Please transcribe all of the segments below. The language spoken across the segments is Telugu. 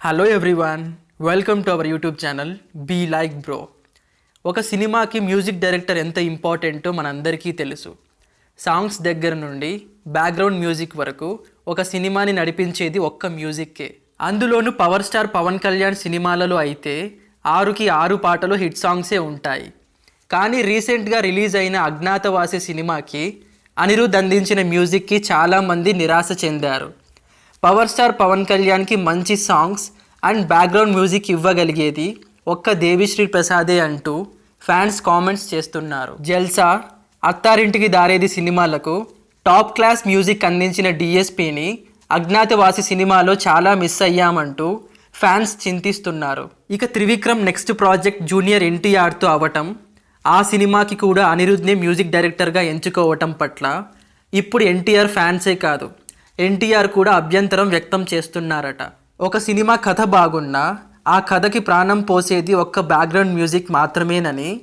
Hello everyone welcome to our YouTube channel be like bro ఒక సినిమాకి మ్యూజిక్ డైరెక్టర్ ఎంత ఇంపార్టెంటో మనందరికీ తెలుసు. సాంగ్స్ దగ్గర నుండి బ్యాక్గ్రౌండ్ మ్యూజిక్ వరకు ఒక సినిమాని నడిపించేది ఒక్క మ్యూజిక్కే. అందులోనూ పవర్ స్టార్ పవన్ కళ్యాణ్ సినిమాలలో అయితే ఆరుకి ఆరు పాటలు హిట్ సాంగ్సే ఉంటాయి. కానీ రీసెంట్గా రిలీజ్ అయిన అజ్ఞాతవాసి సినిమాకి అనిరుద్ అందించిన మ్యూజిక్కి చాలామంది నిరాశ చెందారు. పవర్ స్టార్ పవన్ కళ్యాణ్కి మంచి సాంగ్స్ అండ్ బ్యాక్గ్రౌండ్ మ్యూజిక్ ఇవ్వగలిగేది ఒక్క దేవిశ్రీ ప్రసాదే అంటూ ఫ్యాన్స్ కామెంట్స్ చేస్తున్నారు. జల్సా అత్తారింటికి దారేది సినిమాలకు టాప్ క్లాస్ మ్యూజిక్ అందించిన డిఎస్పిని అజ్ఞాతవాసి సినిమాలో చాలా మిస్ అయ్యామంటూ ఫ్యాన్స్ చింతిస్తున్నారు. ఇక త్రివిక్రమ్ నెక్స్ట్ ప్రాజెక్ట్ జూనియర్ ఎన్టీఆర్తో అవటం ఆ సినిమాకి కూడా అనిరుద్ధ్ని మ్యూజిక్ డైరెక్టర్గా ఎంచుకోవటం పట్ల ఇప్పుడు ఎన్టీఆర్ ఫ్యాన్సే కాదు. ఎన్టీఆర్ కూడా అభ్యంతరం వ్యక్తం చేస్తున్నారట. ఒక సినిమా కథ బాగున్నా ఆ కథకి ప్రాణం పోసేది ఒక్క బ్యాక్గ్రౌండ్ మ్యూజిక్ మాత్రమేనని.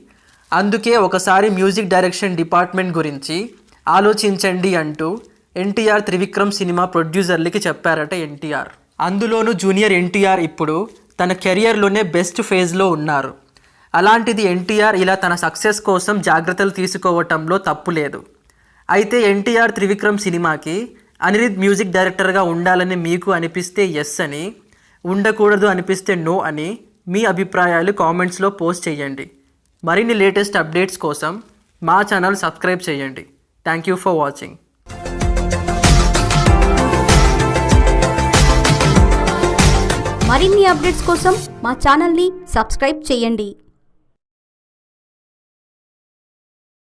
అందుకే ఒకసారి మ్యూజిక్ డైరెక్షన్ డిపార్ట్మెంట్ గురించి ఆలోచించండి అంటూ ఎన్టీఆర్ త్రివిక్రమ్ సినిమా ప్రొడ్యూసర్లకి చెప్పారట ఎన్టీఆర్. అందులోనూ జూనియర్ ఎన్టీఆర్ ఇప్పుడు తన కెరియర్లోనే బెస్ట్ ఫేజ్లో ఉన్నారు. అలాంటిది ఎన్టీఆర్ ఇలా తన సక్సెస్ కోసం జాగ్రత్తలు తీసుకోవటంలో తప్పు లేదు. అయితే ఎన్టీఆర్ త్రివిక్రమ్ సినిమాకి అనిరుద్ మ్యూజిక్ డైరెక్టర్గా ఉండాలని మీకు అనిపిస్తే ఎస్ అని ఉండకూడదు అనిపిస్తే నో అని మీ అభిప్రాయాలు కామెంట్స్లో పోస్ట్ చేయండి. మరిన్ని లేటెస్ట్ అప్డేట్స్ కోసం మా ఛానల్ సబ్స్క్రైబ్ చేయండి. థ్యాంక్ యూ ఫర్ వాచింగ్ మరిన్ని అప్డేట్స్ కోసం మా ఛానల్ని సబ్స్క్రైబ్ చేయండి.